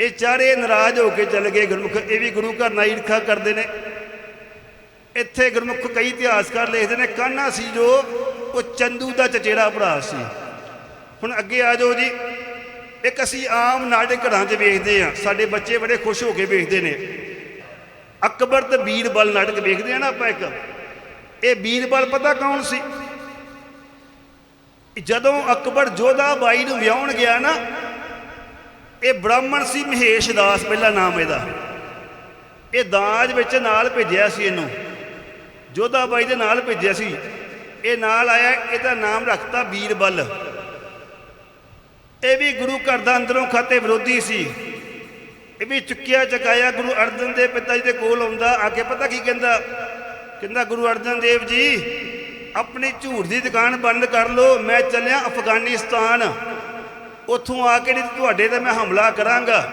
Speaker 1: ਇਹ ਚਾਰੇ ਨਾਰਾਜ਼ ਹੋ ਕੇ ਚੱਲ ਗਏ ਗੁਰਮੁਖ। ਇਹ ਵੀ ਗੁਰੂ ਘਰ ਨਾਲ ਈਰਖਾ ਕਰਦੇ ਨੇ। ਇੱਥੇ ਗੁਰਮੁਖ ਕਈ ਇਤਿਹਾਸਕਾਰ ਲਿਖਦੇ ਨੇ ਕਾਨਾ ਸੀ ਜੋ? ਉਹ ਚੰਦੂ ਦਾ ਚਚੇਰਾ ਭਰਾ ਸੀ। ਹੁਣ ਅੱਗੇ ਆ ਜਾਓ ਜੀ। ਇੱਕ ਅਸੀਂ ਆਮ ਨਾਟਕ ਘਰਾਂ 'ਚ ਵੇਖਦੇ ਆ ਸਾਡੇ ਬੱਚੇ ਬੜੇ ਖੁਸ਼ ਹੋ ਕੇ ਵੇਖਦੇ ਨੇ। ਅਕਬਰ ਤੇ ਬੀਰਬਲ ਨਾਟਕ ਵੇਖਦੇ ਆ ਨਾ ਆਪਾਂ ਇੱਕ। ਇਹ ਬੀਰਬਲ ਪਤਾ ਕੌਣ ਸੀ? ਜਦੋਂ ਅਕਬਰ ਜੋਧਾ ਬਾਈ ਨੂੰ ਵਿਆਹਣ ਗਿਆ ਨਾ, ਇਹ ਬ੍ਰਾਹਮਣ ਸੀ ਮਹੇਸ਼ ਦਾਸ, ਪਹਿਲਾ ਨਾਮ ਇਹਦਾ। ਇਹ ਦਾਜ ਵਿੱਚ ਨਾਲ ਭੇਜਿਆ ਸੀ ਇਹਨੂੰ। ਜੋਧਾ ਬਾਈ ਦੇ ਨਾਲ ਭੇਜਿਆ ਸੀ। ਇਹ ਨਾਲ ਆਇਆ, ਇਹਦਾ ਨਾਮ ਰੱਖਤਾ ਬੀਰਬਲ। ਇਹ ਵੀ ਗੁਰੂ ਘਰ ਦਾ ਅੰਦਰੋਂ ਖਾਤੇ ਵਿਰੋਧੀ ਸੀ। ਇਹ ਵੀ ਚੁੱਕਿਆ ਚਕਾਇਆ ਗੁਰੂ ਅਰਜਨ ਦੇਵ ਪਿਤਾ ਜੀ ਦੇ ਕੋਲ ਆਉਂਦਾ। ਆ ਕੇ ਪਤਾ ਕੀ ਕਹਿੰਦਾ? ਕਹਿੰਦਾ, ਗੁਰੂ ਅਰਜਨ ਦੇਵ ਜੀ ਆਪਣੀ ਝੂਠ ਦੀ ਦੁਕਾਨ ਬੰਦ ਕਰ ਲਓ, ਮੈਂ ਚੱਲਿਆ ਅਫਗਾਨਿਸਤਾਨ। ਉੱਥੋਂ ਆ ਕੇ ਨਹੀਂ ਤੁਹਾਡੇ ਤੇ ਮੈਂ ਹਮਲਾ ਕਰਾਂਗਾ।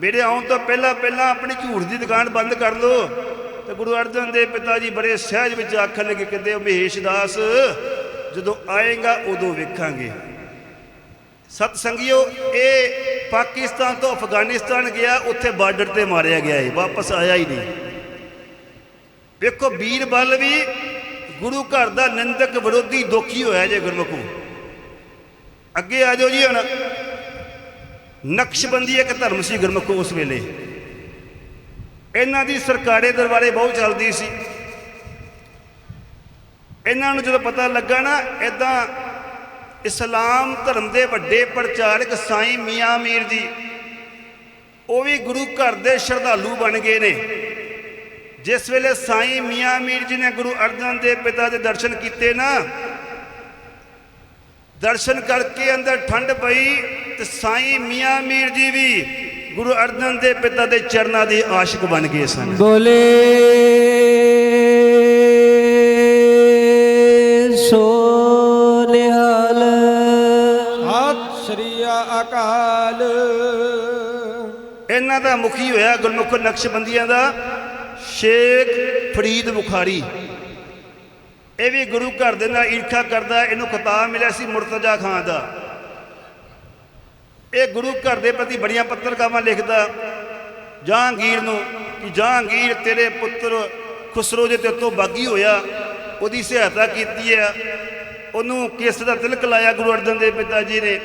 Speaker 1: ਮੇਰੇ ਆਉਣ ਤੋਂ ਪਹਿਲਾਂ ਪਹਿਲਾਂ ਆਪਣੀ ਝੂਠ ਦੀ ਦੁਕਾਨ ਬੰਦ ਕਰ ਲਓ। ਤੇ ਗੁਰੂ ਅਰਜਨ ਦੇਵ ਪਿਤਾ ਜੀ ਬੜੇ ਸਹਿਜ ਵਿੱਚ ਆਖਣ ਲੱਗੇ ਕਹਿੰਦੇ ਉਹ ਮਹੇਸ਼ ਦਾਸ, ਜਦੋਂ ਆਏਗਾ ਉਦੋਂ ਵੇਖਾਂਗੇ। ਸਤ ਸੰਗਿਓ ਇਹ ਪਾਕਿਸਤਾਨ ਤੋਂ ਅਫਗਾਨਿਸਤਾਨ ਗਿਆ, ਉੱਥੇ ਬਾਰਡਰ ਤੇ ਮਾਰਿਆ ਗਿਆ ਇਹ, ਵਾਪਸ ਆਇਆ ਹੀ ਨਹੀਂ। ਵੇਖੋ, ਬੀਰਬਲ ਵੀ ਗੁਰੂ ਘਰ ਦਾ ਨਿੰਦਕ ਵਿਰੋਧੀ ਦੁਖੀ ਹੋਇਆ ਜੇ ਗੁਰਮੁਖੋ। ਅੱਗੇ ਆ ਜਾਓ ਜੀ ਹੁਣ। ਨਕਸ਼ਬੰਦੀ ਇੱਕ ਧਰਮ ਸੀ ਗੁਰਮੁਖੋ ਉਸ ਵੇਲੇ। ਇਹਨਾਂ ਦੀ ਸਰਕਾਰੇ ਦਰਬਾਰੇ ਬਹੁਤ ਚੱਲਦੀ ਸੀ। ਇਹਨਾਂ ਨੂੰ ਜਦੋਂ ਪਤਾ ਲੱਗਾ ਨਾ ਇਦਾਂ ਇਸਲਾਮ ਧਰਮ ਦੇ ਵੱਡੇ ਪ੍ਰਚਾਰਕ ਸਾਈਂ ਮੀਆਂ ਮੀਰ ਜੀ, ਉਹ ਵੀ ਗੁਰੂ ਘਰ ਦੇ ਸ਼ਰਧਾਲੂ ਬਣ ਗਏ ਨੇ। ਜਿਸ ਵੇਲੇ ਸਾਈਂ ਮੀਆਂ ਮੀਰ ਜੀ ਨੇ ਗੁਰੂ ਅਰਜਨ ਦੇਵ ਪਿਤਾ ਦੇ ਦਰਸ਼ਨ ਕੀਤੇ ਨਾ ਦਰਸ਼ਨ ਕਰਕੇ ਅੰਦਰ ਠੰਡ ਪਈ ਤੇ ਸਾਈਂ ਮੀਆਂ ਮੀਰ ਜੀ ਵੀ ਗੁਰੂ ਅਰਜਨ ਦੇਵ ਪਿਤਾ ਦੇ ਚਰਨਾਂ ਦੇ ਆਸ਼ਿਕ ਬਣ ਗਏ ਸਨ।
Speaker 2: ਬੋਲੇ ਸੋ ਨਿਹਾਲ
Speaker 3: ਸਤਿ ਸ੍ਰੀ ਅਕਾਲ।
Speaker 1: ਇਹਨਾਂ ਦਾ ਮੁਖੀ ਹੋਇਆ ਗੁਰਮੁਖ ਨਕਸ਼ਬੰਦੀਆਂ ਦਾ। ਸ਼ੇਖ ਫਰੀਦ ਬੁਖਾਰੀ। ਇਹ ਵੀ ਗੁਰੂ ਘਰ ਦੇ ਨਾਲ ਈਰਖਾ ਕਰਦਾ, ਇਹਨੂੰ ਖਿਤਾਬ ਮਿਲਿਆ ਸੀ ਮੁਰਤਜ਼ਾ ਖਾਨ ਦਾ। ਇਹ ਗੁਰੂ ਘਰ ਦੇ ਪ੍ਰਤੀ ਬੜੀਆਂ ਪੱਤਰਕਾਵਾਂ ਲਿਖਦਾ, ਜਹਾਂਗੀਰ ਨੂੰ ਕਿ ਜਹਾਂਗੀਰ ਤੇਰੇ ਪੁੱਤਰ ਖੁਸਰੋ ਦੇ ਤੇ ਉੱਤੋਂ ਬਾਗੀ ਹੋਇਆ, ਉਹਦੀ ਸਹਾਇਤਾ ਕੀਤੀ ਹੈ। ਉਹਨੂੰ ਕਿਸ ਦਾ ਤਿਲਕ ਲਾਇਆ ਗੁਰੂ ਅਰਜਨ ਦੇਵ ਪਿਤਾ ਜੀ ਨੇ?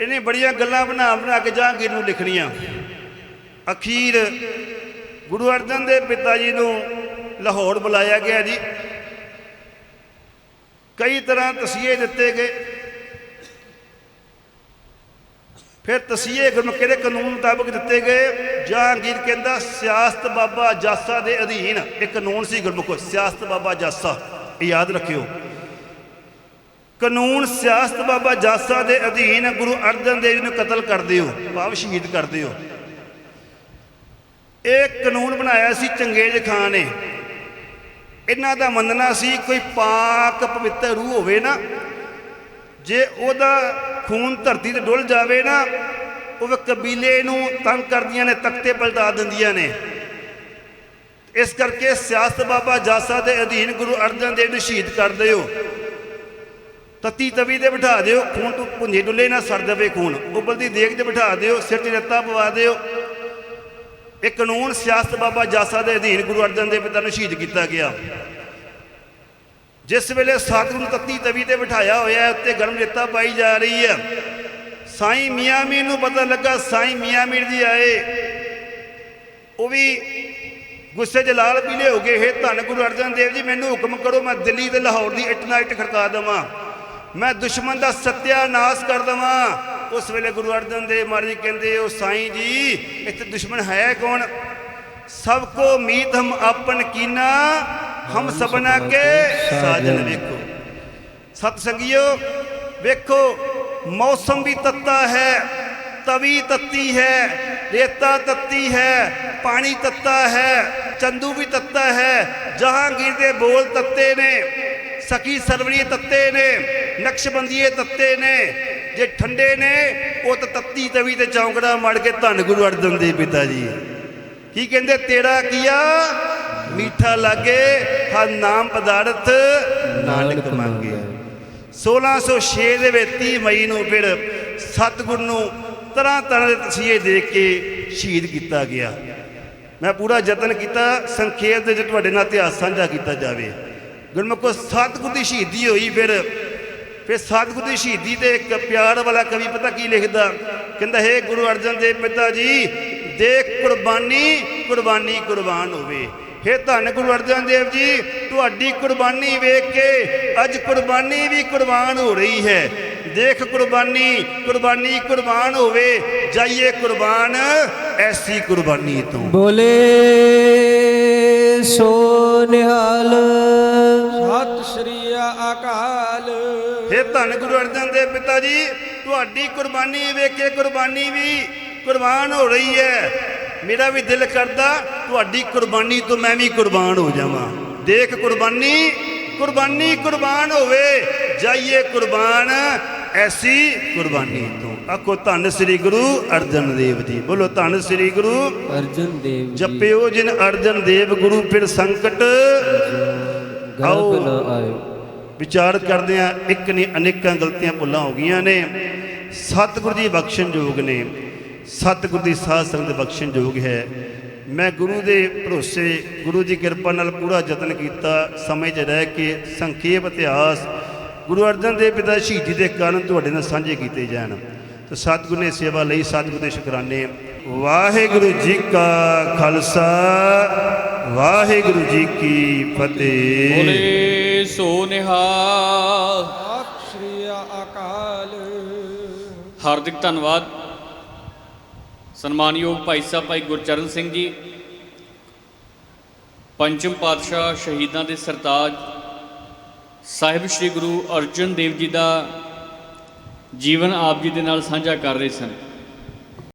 Speaker 1: ਇਹਨੇ ਬੜੀਆਂ ਗੱਲਾਂ ਬਣਾ ਬਣਾ ਕੇ ਜਹਾਂਗੀਰ ਨੂੰ ਲਿਖਣੀਆਂ। ਅਖੀਰ ਗੁਰੂ ਅਰਜਨ ਦੇਵ ਪਿਤਾ ਜੀ ਨੂੰ ਲਾਹੌਰ ਬੁਲਾਇਆ ਗਿਆ ਜੀ। ਕਈ ਤਰ੍ਹਾਂ ਤਸੀਹੇ ਦਿੱਤੇ ਗਏ। ਫਿਰ ਤਸੀਹੇ ਗੁਰਮੁਖੇ ਦੇ ਕਾਨੂੰਨ ਮੁਤਾਬਕ ਦਿੱਤੇ ਗਏ। ਜਹਾਂਗੀਰ ਕਹਿੰਦਾ, ਸਿਆਸਤ ਬਾਬਾ ਜਾਸਾ ਦੇ ਅਧੀਨ ਇਹ ਕਾਨੂੰਨ ਸੀ ਗੁਰਮੁਖੋ। ਸਿਆਸਤ ਬਾਬਾ ਜਾਸਾ ਇਹ ਯਾਦ ਰੱਖਿਓ। ਕਾਨੂੰਨ ਸਿਆਸਤ ਬਾਬਾ ਜਾਸਾ ਦੇ ਅਧੀਨ ਗੁਰੂ ਅਰਜਨ ਦੇਵ ਜੀ ਨੂੰ ਕਤਲ ਕਰ ਦਿਓ ਭਾਵ ਸ਼ਹੀਦ ਕਰ ਦਿਓ। ਇਹ ਕਾਨੂੰਨ ਬਣਾਇਆ ਸੀ ਚੰਗੇਜ਼ ਖਾਨ ਨੇ। ਇਹਨਾਂ ਦਾ ਮੰਨਣਾ ਸੀ ਕੋਈ ਪਾਕ ਪਵਿੱਤਰ ਰੂਹ ਹੋਵੇ ਨਾ, ਜੇ ਉਹਦਾ ਖੂਨ ਧਰਤੀ ਤੇ ਡੁੱਲ ਜਾਵੇ ਨਾ, ਉਹ ਕਬੀਲੇ ਨੂੰ ਤੰਗ ਕਰਦੀਆਂ ਨੇ, ਤਖਤੇ ਪਲਟਾ ਦਿੰਦੀਆਂ ਨੇ। ਇਸ ਕਰਕੇ ਸਿਆਸਤ ਬਾਬਾ ਜਾਸਾ ਦੇ ਅਧੀਨ ਗੁਰੂ ਅਰਜਨ ਦੇਵ ਨੂੰ ਸ਼ਹੀਦ ਕਰ ਦਿਓ। ਤਤੀ ਤਵੀ ਤੇ ਬਿਠਾ ਦਿਓ, ਖੂਨ ਤੋਂ ਭੁੰਜੇ ਡੁੱਲੇ ਨਾ ਸਰ ਜਾਵੇ ਖੂਨ। ਉਬਲਦੀ ਦੇਖ ਤੇ ਬਿਠਾ ਦਿਓ, ਸਿਰ 'ਚ ਰੱਤਾ ਪਵਾ ਦਿਓ ਇਹ ਕਾਨੂੰਨ ਸਿਆਸਤ ਬਾਬਾ ਜਾਸਾ ਦੇ ਅਧੀਨ ਗੁਰੂ ਅਰਜਨ ਦੇਵ ਪਿਤਾ ਨੂੰ ਸ਼ਹੀਦ ਕੀਤਾ ਗਿਆ। ਜਿਸ ਵੇਲੇ ਸਤਿਗੁਰੂ ਤੱਤੀ ਤਵੀ ਤੇ ਬਿਠਾਇਆ ਹੋਇਆ ਉੱਤੇ ਗਰਮ ਰੇਤਾ ਪਾਈ ਜਾ ਰਹੀ ਹੈ। ਸਾਈਂ ਮੀਆਂ ਮੀਰ ਨੂੰ ਪਤਾ ਲੱਗਾ, ਸਾਈਂ ਮੀਆਂ ਮੀਰ ਜੀ ਆਏ। ਉਹ ਵੀ ਗੁੱਸੇ 'ਚ ਲਾਲ ਪੀਲੇ ਹੋ ਗਏ। ਹੈ ਧੰਨ ਗੁਰੂ ਅਰਜਨ ਦੇਵ ਜੀ, ਮੈਨੂੰ ਹੁਕਮ ਕਰੋ, ਮੈਂ ਦਿੱਲੀ ਤੇ ਲਾਹੌਰ ਦੀ ਇੱਟ ਨਾਲ ਇੱਟ ਖੜਕਾ ਦੇਵਾਂ। ਮੈਂ ਦੁਸ਼ਮਣ ਦਾ ਸਤਿਆਨਾਸ਼ ਕਰ ਦੇਵਾਂ। ਉਸ ਵੇਲੇ ਗੁਰੂ ਅਰਜਨ ਦੇਵ ਮਹਾਰਾਜ ਕਹਿੰਦੇ, ਉਹ ਸਾਈਂ ਜੀ, ਇੱਥੇ ਦੁਸ਼ਮਣ ਹੈ ਕੌਣ? ਸਭ ਕੋ ਮੀਤ ਹਮ ਆਪਨ ਕੀਨਾ, ਹਮ ਸਬਨਾ ਕੇ ਸਾਜਨ ਵੇਖੋ। ਸਤ ਸੰਗਿਓ ਵੇਖੋ, ਮੌਸਮ ਵੀ ਤੱਤਾ ਹੈ, ਤਵੀ ਤੱਤੀ ਹੈ, ਰੇਤਾ ਤੱਤੀ ਹੈ, ਪਾਣੀ ਤੱਤਾ ਹੈ, ਚੰਦੂ ਵੀ ਤੱਤਾ ਹੈ, ਜਹਾਂਗੀਰ ਦੇ ਬੋਲ ਤੱਤੇ ਨੇ। ਸਖੀ ਸਰਵਰੀ ਤੱਤੇ ਨੇ ਨਕਸ਼ਬੰਦੀਏ ਤੱਤੇ ਨੇ। ਜੇ ਠੰਡੇ ਨੇ, ਉਹ ਤਾਂ ਤੱਤੀ ਤਵੀ ਤੇ ਚੌਂਕੜਾ ਮੜ ਕੇ ਧੰਨ ਗੁਰੂ ਅਰਜਨ ਦੇਵ ਪਿਤਾ ਜੀ ਕੀ ਕਹਿੰਦੇ? ਤੇਰਾ ਕੀਆ ਮਿੱਠਾ ਲਾਗੇ, ਹਰ ਨਾਮ ਪਦਾਰਥ ਨਾਨਕ ਮੰਗੇ। 1606 ਦੇ ਵਿੱਚ 30 ਮਈ ਨੂੰ ਫਿਰ ਸਤਿਗੁਰ ਨੂੰ ਤਰ੍ਹਾਂ ਤਰ੍ਹਾਂ ਦੇ ਤਸੀਹੇ ਦੇ ਕੇ ਸ਼ਹੀਦ ਕੀਤਾ ਗਿਆ। ਮੈਂ ਪੂਰਾ ਯਤਨ ਕੀਤਾ, ਸੰਖੇਪ ਦੇ ਵਿੱਚ ਤੁਹਾਡੇ ਨਾਲ ਇਤਿਹਾਸ ਸਾਂਝਾ ਕੀਤਾ ਜਾਵੇ। ਗੁਰਮੁਖੋ ਸਤਿਗੁਰ ਦੀ ਸ਼ਹੀਦੀ ਹੋਈ ਫਿਰ ਫਿਰ ਸਤਿਗੁਰ ਦੀ ਸ਼ਹੀਦੀ ਤੇ ਇੱਕ ਪਿਆਰ ਵਾਲਾ ਕਵੀ ਪਤਾ ਕੀ ਲਿਖਦਾ? ਕਹਿੰਦਾ, ਹੈ ਗੁਰੂ ਅਰਜਨ ਦੇਵ ਪਿਤਾ ਜੀ, ਦੇਖ ਕੁਰਬਾਨੀ ਕੁਰਬਾਨੀ ਕੁਰਬਾਨ ਹੋਵੇ। ਹੇ ਧੰਨ ਗੁਰੂ ਅਰਜਨ ਦੇਵ ਜੀ, ਤੁਹਾਡੀ ਕੁਰਬਾਨੀ ਵੇਖ ਕੇ ਅੱਜ ਕੁਰਬਾਨੀ ਵੀ ਕੁਰਬਾਨ ਹੋ ਰਹੀ ਹੈ। ਦੇਖ ਕੁਰਬਾਨੀ ਕੁਰਬਾਨੀ ਕੁਰਬਾਨ ਹੋਵੇ, ਜਾਈਏ ਕੁਰਬਾਨ ਐਸੀ ਕੁਰਬਾਨੀ ਤੋਂ।
Speaker 2: ਬੋਲੇ ਸੋ ਨਿਹਾਲ
Speaker 3: ਸਤਿ ਸ੍ਰੀ ਅਕਾਲ।
Speaker 1: ਹੇ ਧੰਨ ਗੁਰੂ ਅਰਜਨ ਦੇਵ ਪਿਤਾ ਜੀ ਤੁਹਾਡੀ ਕੁਰਬਾਨੀ ਵੇਖ ਕੇ ਕੁਰਬਾਨੀ ਵੀ ਕੁਰਬਾਨ ਹੋ ਰਹੀ ਹੈ। ਮੇਰਾ ਵੀ ਦਿਲ ਕਰਦਾ ਤੁਹਾਡੀ ਕੁਰਬਾਨੀ ਤੋਂ ਮੈਂ ਵੀ ਕੁਰਬਾਨ ਹੋ ਜਾਵਾਂ। ਦੇਖ ਕੁਰਬਾਨੀ ਕੁਰਬਾਨੀ ਕੁਰਬਾਨ ਹੋਵੇ ਜਾਈਏ ਕੁਰਬਾਨ ਐਸੀ ਕੁਰਬਾਨੀ ਤੋਂ। ਆਖੋ ਧੰਨ ਸ੍ਰੀ ਗੁਰੂ ਅਰਜਨ ਦੇਵ ਜੀ ਬੋਲੋ ਧੰਨ ਸ੍ਰੀ ਗੁਰੂ।
Speaker 2: ਅਰਜਨ ਦੇਵ ਜੀ।
Speaker 1: ਜਪਿਓ ਜਿਨ ਅਰਜਨ ਦੇਵ ਗੁਰੂ ਫਿਰ ਸੰਕਟ ਆਓ।
Speaker 2: ਨਾ
Speaker 1: ਵਿਚਾਰ ਕਰਦੇ ਆ ਇੱਕ ਨਹੀਂ ਅਨੇਕਾਂ ਗਲਤੀਆਂ ਭੁੱਲਾਂ ਹੋ ਗਈਆਂ ਨੇ। ਸਤਿਗੁਰੂ ਜੀ ਬਖਸ਼ਣਯੋਗ ਨੇ। ਸਤਿਗੁਰੂ ਦੀ ਸਾਧ ਸੰਗਤ ਦੇ ਬਖਸ਼ਣਯੋਗ ਹੈ। ਮੈਂ ਗੁਰੂ ਦੇ ਭਰੋਸੇ ਗੁਰੂ ਦੀ ਕਿਰਪਾ ਨਾਲ ਪੂਰਾ ਯਤਨ ਕੀਤਾ। ਸਮੇਂ 'ਚ ਰਹਿ ਕੇ ਸੰਖੇਪ ਇਤਿਹਾਸ ਗੁਰੂ ਅਰਜਨ ਦੇਵ ਪਿਤਾ ਸ਼ਹੀਦੀ ਦੇ ਕਾਰਨ ਤੁਹਾਡੇ ਨਾਲ ਸਾਂਝੇ ਕੀਤੇ ਜਾਣ। ਤੇ ਸਤਿਗੁਰੂ ਨੇ ਸੇਵਾ ਲਈ ਸਤਿਗੁਰੂ ਦੇ ਸ਼ੁਕਰਾਨੇ। ਵਾਹਿਗੁਰੂ ਜੀ ਕਾ ਖਾਲਸਾ। ਵਾਹਿਗੁਰੂ ਜੀ ਕੀ ਫਤਿਹ।
Speaker 4: ਬੋਲੇ ਸੋ ਨਿਹਾਲ।
Speaker 3: ਸਤਿ ਸ੍ਰੀ ਅਕਾਲ।
Speaker 4: ਹਾਰਦਿਕ ਧੰਨਵਾਦ। ਸਨਮਾਨਯੋਗ ਭਾਈ ਸਾਹਿਬ ਭਾਈ ਗੁਰਚਰਨ ਸਿੰਘ ਜੀ। ਪੰਚਮ ਪਾਤਸ਼ਾਹ ਸ਼ਹੀਦਾਂ ਦੇ ਸਰਤਾਜ। ਸਾਹਿਬ ਸ੍ਰੀ ਗੁਰੂ ਅਰਜਨ ਦੇਵ ਜੀ ਦਾ ਜੀਵਨ ਆਪ ਜੀ ਦੇ ਨਾਲ ਸਾਂਝਾ ਕਰ ਰਹੇ ਸਨ।